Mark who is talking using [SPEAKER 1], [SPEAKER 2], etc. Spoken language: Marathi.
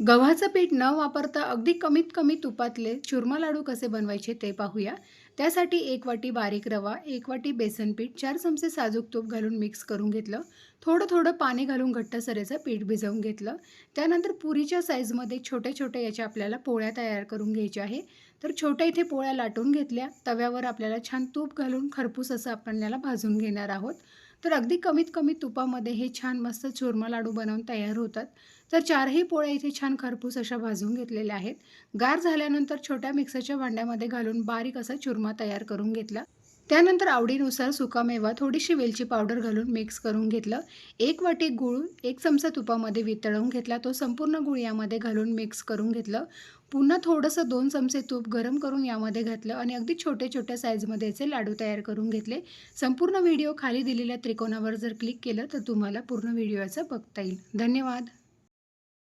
[SPEAKER 1] गव्हाचं पीठ न वापरता अगदी कमीत कमी तुपातले चुरमा लाडू कसे बनवायचे ते पाहूया. त्यासाठी एक वाटी बारीक रवा एक वाटी बेसन पीठ चार चमचे साजूक तूप घालून मिक्स करून घेतलं. थोडं थोडं पाणी घालून घट्ट सरेचं पीठ भिजवून घेतलं. त्यानंतर पुरीच्या साईजमध्ये छोटे छोटे याच्या आपल्याला पोळ्या तयार करून घ्यायच्या आहे. तर छोट्या इथे पोळ्या लाटून घेतल्या. तव्यावर आपल्याला छान तूप घालून खरपूस असं आपण याला भाजून घेणार आहोत. तर अगदी कमीत कमी तुपामध्ये हे छान मस्त चुरमा लाडू बनवून तयार होतात. तर चारही पोळ्या इथे छान खरपूस अशा भाजून घेतलेल्या आहेत. गार झाल्यानंतर छोट्या मिक्सरच्या भांड्यामध्ये घालून बारीक असा चुरमा तयार करून घेतला. त्यानंतर आवडीनुसार सुकामेवा थोडीशी वेलची पावडर घालून मिक्स करून घेतलं. एक वाटी गूळ एक चमचा तुपामध्ये वितळवून घेतला. तो संपूर्ण गूळ यामध्ये घालून मिक्स करून घेतलं. पुन्हा थोडंसं दोन चमचे तूप गरम करून यामध्ये घातलं आणि अगदी छोटे छोट्या साईजमध्ये याचे लाडू तयार करून घेतले. संपूर्ण व्हिडिओ खाली दिलेल्या त्रिकोणावर जर क्लिक केलं तर तुम्हाला पूर्ण व्हिडिओचं बघता येईल. धन्यवाद.